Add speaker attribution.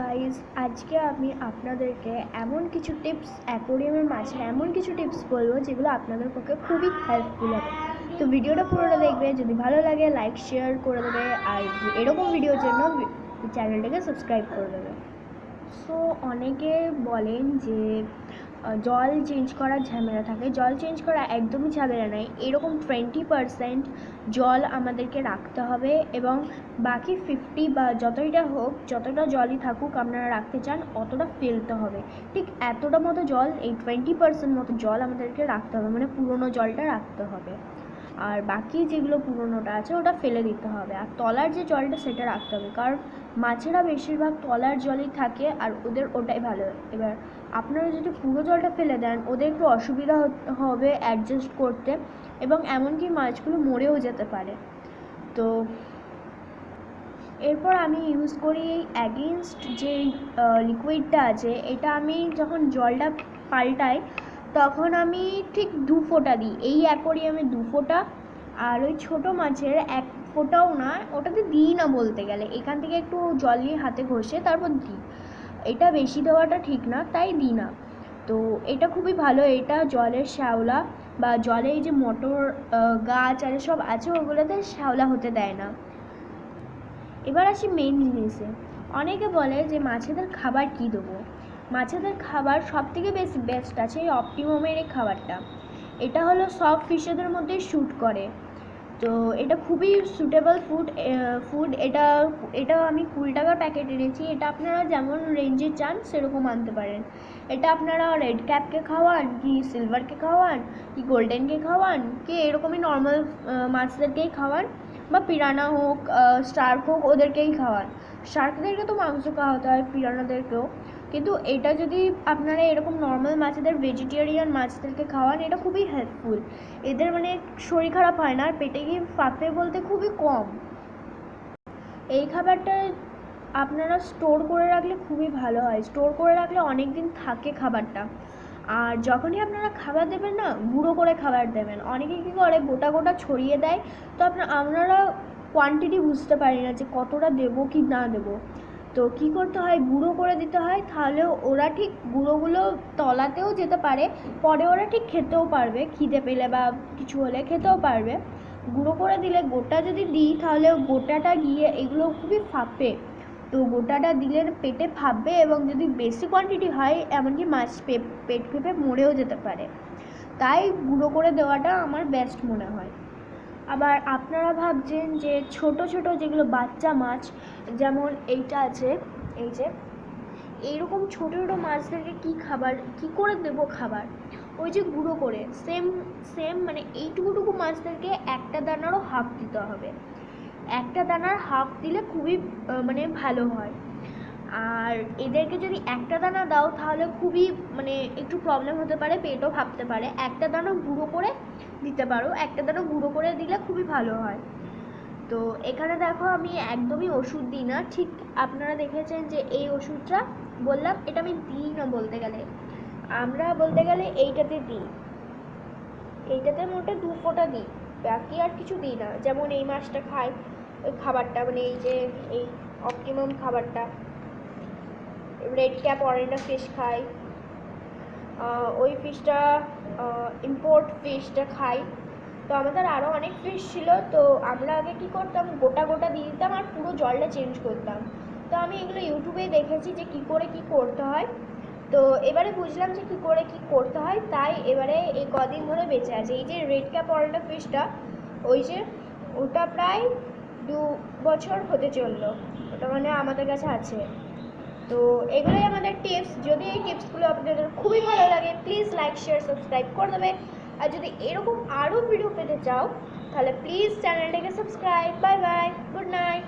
Speaker 1: Guys আজকে আমি আপনাদেরকে এমন কিছু টিপস অ্যাকোরিয়ামের মাঝে এমন কিছু টিপস বলব যেগুলো আপনাদের পক্ষে খুবই হেল্পফুল হবে। তো ভিডিওটা পুরোটা দেখবে, যদি ভালো লাগে লাইক শেয়ার করে দেবে, আর এরকম ভিডিওর জন্য চ্যানেলটাকে সাবস্ক্রাইব করে দেবে। সো অনেকে বলেন যে জল চেঞ্জ করার ঝামেলা থাকে। জল চেঞ্জ করা একদমই ঝামেলা নয়। এরকম টোয়েন্টি পারসেন্ট জল আমাদেরকে রাখতে হবে এবং বাকি ফিফটি বা যতইটা হোক, যতটা জলই থাকুক আপনারা রাখতে চান, অতটা ফেলতে হবে। ঠিক এতটা মতো জল, এই টোয়েন্টি পারসেন্ট মতো জল আমাদেরকে রাখতে হবে। মানে পুরনো জলটা রাখতে হবে। আর বাকি যেগুলো পুরনোটা আছে, ওটা ফেলে দিতে হবে। আর তলার যে জলটা, সেটা রাখতে হবে। কারণ মাছেরা বেশিরভাগ তলার জলই থাকে আর ওদের ওটাই ভালো। এবার আপনারা যদি পুরো জলটা ফেলে দেন, ওদের একটু অসুবিধা হবে অ্যাডজাস্ট করতে এবং এমনকি মাছগুলো মরেও যেতে পারে। তো এরপর আমি ইউজ করি এই অ্যাগেনস্ট যে লিকুইডটা আছে, এটা আমি যখন জলটা পাল্টাই তখন আমি ঠিক দু ফোঁটা দিই। এই অ্যাকোরিয়ামে দু ফোঁটা আর ওই ছোটো মাছের এক ফোঁটাও না, ওটাতে দিই না বলতে গেলে। এখান থেকে একটু জল নিয়ে হাতে ঘষে তারপর দিই। এটা বেশি দেওয়াটা ঠিক না, তাই দিই না। তো এটা খুবই ভালো, এটা জলের শ্যাওলা বা জলে এই যে মটর গাছ আর সব আছে, ওগুলোতে শ্যাওলা হতে দেয় না। এবার আসি মেন জিনিসে। অনেকে বলে যে মাছেদের খাবার কী দেবো? মাছেদের খাবার সব থেকে বেশি বেস্ট আছে এই অপটিমামের এই খাবারটা। এটা হলো সব ফিশেদের মধ্যে শ্যুট করে। তো এটা খুবই সুটেবল ফুড ফুড এটা এটা আমি কুড়ি টাকার প্যাকেট এনেছি। এটা আপনারা যেমন রেঞ্জে চান, সেরকম আনতে পারেন। এটা আপনারা রেড ক্যাপকে খাওয়ান, কি সিলভারকে খাওয়ান, কি গোল্ডেনকে খাওয়ান, কি এরকমই নর্মাল মাছদেরকেই খাওয়ান, বা পিরানা হোক স্টার্ক হোক, ওদেরকেই খাওয়ান। শার্কদেরকে তো মাংস খাওয়াতে হয়, পিরানাদেরকেও। কিন্তু এটা যদি আপনারা এরকম নর্মাল মাছেদের ভেজিটেরিয়ান মাছদেরকে খাওয়ান, এটা খুবই হেল্পফুল এদের মানে শরীর খারাপ হয় না, আর পেটে গিয়ে ফাঁপে বলতে খুবই কম। এই খাবারটা আপনারা স্টোর করে রাখলে খুবই ভালো হয়। স্টোর করে রাখলে অনেক দিন থাকে খাবারটা। আর যখনই আপনারা খাবার দেবেন না, গুঁড়ো করে খাবার দেবেন। অনেকে কী করে, গোটা গোটা ছড়িয়ে দেয়। তো আপনার আপনারা কোয়ান্টিটি বুঝতে পারি না যে কতটা দেবো কি না দেবো। তো কী করতে হয়? গুঁড়ো করে দিতে হয়। তাহলে ওরা ঠিক গুঁড়োগুলো তলাতেও যেতে পারে। পরে ওরা ঠিক খেতেও পারবে। খিদে পেলে বা কিছু হলে খেতেও পারবে। গুঁড়ো করে দিলে গোটা যদি দিই, তাহলে গোটাটা গিয়ে এগুলো খুবই ফাঁপে। তো গোটাটা দিলে পেটে ফাঁপবে এবং যদি বেশি কোয়ান্টিটি হয়, এমনকি মাছ পেট ফেপে মরেও যেতে পারে। তাই গুঁড়ো করে দেওয়াটা আমার বেস্ট মনে হয়। আবার আপনারা ভাবছেন যে ছোট ছোট যেগুলো বাচ্চা মাছ, যেমন এইটা আছে, এই যে, এইরকম ছোটো ছোটো মাছদেরকে কী খাবার, কী করে দেবো খাবার? ওই যে গুঁড়ো করে সেম সেম মানে এইটুকুটুকু মাছদেরকে একটা দানারও হাফ দিতে হবে। একটা দানার হাফ দিলে খুবই মানে ভালো হয়। আর এদেরকে যদি একটা দানা দাও, তাহলে খুবই মানে একটু প্রবলেম হতে পারে, পেটও ভাবতে পারে। একটা দানা গুঁড়ো করে দিতে পারো। একটা দানা গুঁড়ো করে দিলে খুবই ভালো হয়। তো এখানে দেখো আমি একদমই ওষুধ দিই না। ঠিক আপনারা দেখেছেন যে এই ওষুধটা বললাম, এটা আমি দিই না বলতে গেলে। আমরা বলতে গেলে এইটাতে দিই। এইটাতে মোটে দু ফোঁটা দিই। বাকি আর কিছু দিই না। যেমন এই মাছটা খাই, ওই খাবারটা মানে এই যে, এই অপটিমাম খাবারটা। রেড ক্যাপ অরেন্ডা ফিশ খাই। ওই ফিশটা ইম্পোর্ট ফিশটা খাই। তো আমাদের আরও অনেক ফিশ ছিল, তো আমরা আগে কী করতাম, গোটা গোটা দিয়ে দিতাম আর পুরো জলটা চেঞ্জ করতাম। তো আমি এগুলো ইউটিউবেই দেখেছি যে কী করে কী করতে হয়। তো এবারে বুঝলাম যে কী করে কী করতে হয়, তাই এবারে এই কদিন ধরে বেঁচে আছে। এই যে রেড ক্যাপ অরেন্ডা ফিশটা ওই যে ওটা প্রায় দু বছর হতে চলল। ওটা মানে আমাদের কাছে আছে। তো এগুলোই আমাদের টিপস যদি এই টিপসগুলো আপনাদের খুবই ভালো লাগে প্লিজ লাইক শেয়ার সাবস্ক্রাইব করে দেবে। আর যদি এরকম আরও ভিডিও পেতে চাও, তাহলে প্লিজ চ্যানেলটাকে subscribe bye bye good night